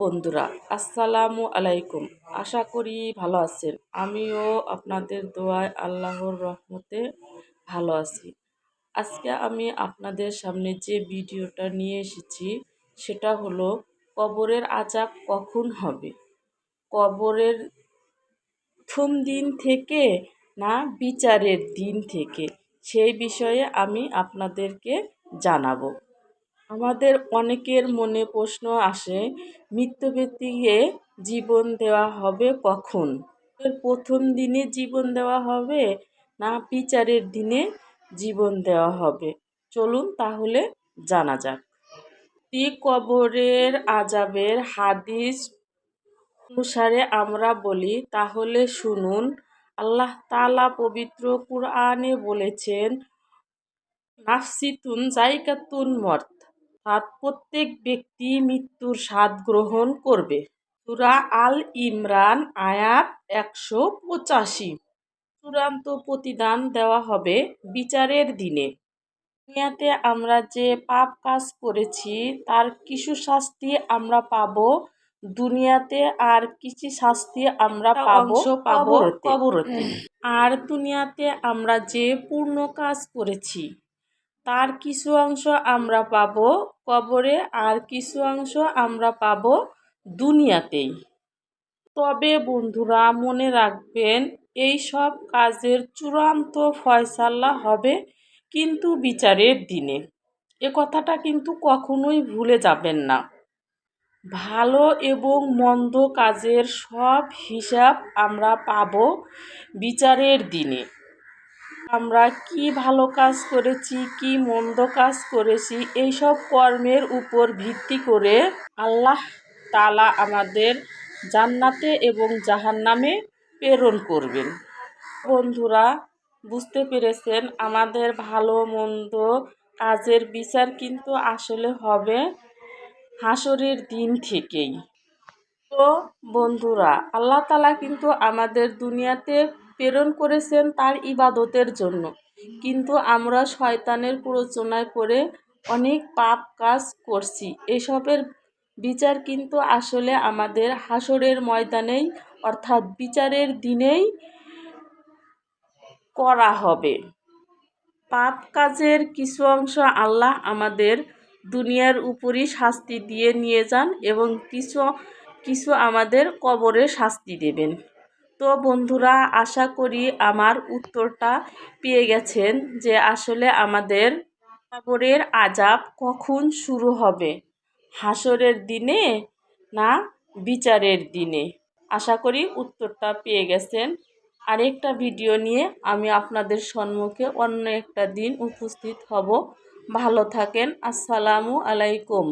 বন্ধুরা, আসসালামু আলাইকুম। আশা করি ভালো আছেন। আমিও আপনাদের দোয়ায় আল্লাহর রহমতে ভালো আছি। আজকে আমি আপনাদের সামনে যে ভিডিওটা নিয়ে এসেছি, সেটা হলো কবরের আজাব কখন হবে? কবরের প্রথম দিন থেকে না বিচারের দিন থেকে? সেই বিষয়ে আমি আপনাদেরকে জানাব। আমাদের অনেকের মনে প্রশ্ন আসে মৃত্যু ব্যক্তিকে জীবন দেওয়া হবে কখন? প্রথম দিনে জীবন দেওয়া হবে না বিচারের দিনে জীবন দেওয়া হবে? চলুন তাহলে জানা যাক। কবরের আজাবের হাদিস অনুসারে আমরা বলি, তাহলে শুনুন, আল্লাহ তালা পবিত্র কুরআনে বলেছেন, নাফসিতুন জায়গাতুন মর্ত। অর্থাৎ প্রত্যেক ব্যক্তি মৃত্যুর স্বাদ গ্রহণ করবে। সুরা আল ইমরান আয়াত একশো পঁচাশি। চূড়ান্ত প্রতিদান দেওয়া হবে বিচারের দিনে। দুনিয়াতে আমরা যে পাপ কাজ করেছি তার কিছু শাস্তি আমরা পাব। দুনিয়াতে আর কিছু শাস্তি আমরা পাবো পাবো কবরতে। আর দুনিয়াতে আমরা যে পূর্ণ কাজ করেছি তার কিছু অংশ আমরা পাব কবরে, আর কিছু অংশ আমরা পাব দুনিয়াতেই। তবে বন্ধুরা, মনে রাখবেন, এই সব কাজের চূড়ান্ত ফয়সাল্লা হবে কিন্তু বিচারের দিনে। এ কথাটা কিন্তু কখনোই ভুলে যাবেন না। ভালো এবং মন্দ কাজের সব হিসাব আমরা পাব বিচারের দিনে। আমরা কি ভালো কাজ করেছি, কি মন্দ কাজ করেছি, এইসব কর্মের উপর ভিত্তি করে আল্লাহ তালা আমাদের জান্নাতে এবং জাহান্নামে প্রেরণ করবেন। বন্ধুরা, বুঝতে পেরেছেন? আমাদের ভালো, মন্দ কাজের বিচার কিন্তু আসলে হবে হাসরের দিন থেকেই। তো বন্ধুরা, আল্লাহ তালা কিন্তু আমাদের দুনিয়াতে প্রেরণ করেছেন তার ইবাদতের জন্য। কিন্তু আমরা শয়তানের প্ররোচনায় পড়ে অনেক পাপ কাজ করছি। এসবের বিচার কিন্তু আসলে আমাদের হাসরের ময়দানেই, অর্থাৎ বিচারের দিনেই করা হবে। পাপ কাজের কিছু অংশ আল্লাহ আমাদের দুনিয়ার উপরই শাস্তি দিয়ে নিয়ে যান এবং কিছু কিছু আমাদের কবরে শাস্তি দেবেন। তো বন্ধুরা, আশা করি আমার উত্তরটা পেয়ে গেছেন যে আসলে আমাদের কবরের আজাব কখন শুরু হবে? হাসরের দিনে না বিচারের দিনে? আশা করি উত্তরটা পেয়ে গেছেন। আরেকটা ভিডিও নিয়ে আমি আপনাদের সম্মুখে অন্য একটা দিন উপস্থিত হব। ভালো থাকেন। আসসালামু আলাইকুম।